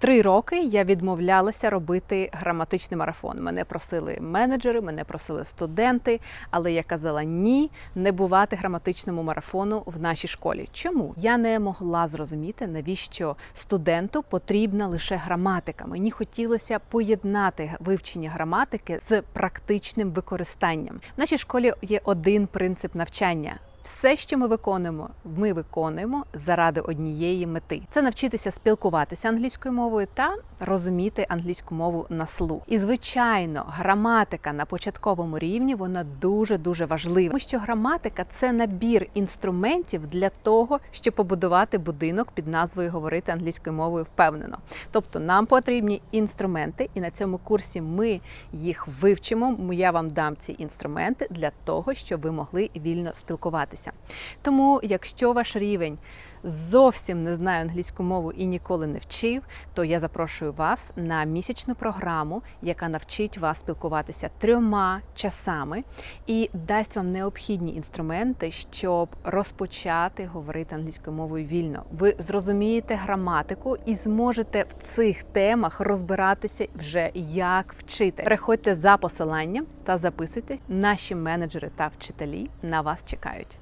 Три роки я відмовлялася робити граматичний марафон. Мене просили менеджери, мене просили студенти, але я казала ні, не бувати граматичному марафону в нашій школі. Чому я не могла зрозуміти, навіщо студенту потрібна лише граматика? Мені хотілося поєднати вивчення граматики з практичним використанням. В нашій школі є один принцип навчання. Все, що ми виконуємо, ми виконуємо заради однієї мети: це навчитися спілкуватися англійською мовою та розуміти англійську мову на слух. І звичайно, граматика на початковому рівні вона дуже дуже важлива, тому що граматика це набір інструментів для того, щоб побудувати будинок під назвою говорити англійською мовою впевнено. Тобто нам потрібні інструменти, і на цьому курсі ми їх вивчимо. Я вам дам ці інструменти для того, щоб ви могли вільно спілкуватися. Тому, якщо ваш рівень зовсім не знає англійську мову і ніколи не вчив, то я запрошую вас на місячну програму, яка навчить вас спілкуватися трьома часами і дасть вам необхідні інструменти, щоб розпочати говорити англійською мовою вільно. Ви зрозумієте граматику і зможете в цих темах розбиратися вже як вчити. Переходьте за посиланням та записуйтесь. Наші менеджери та вчителі на вас чекають.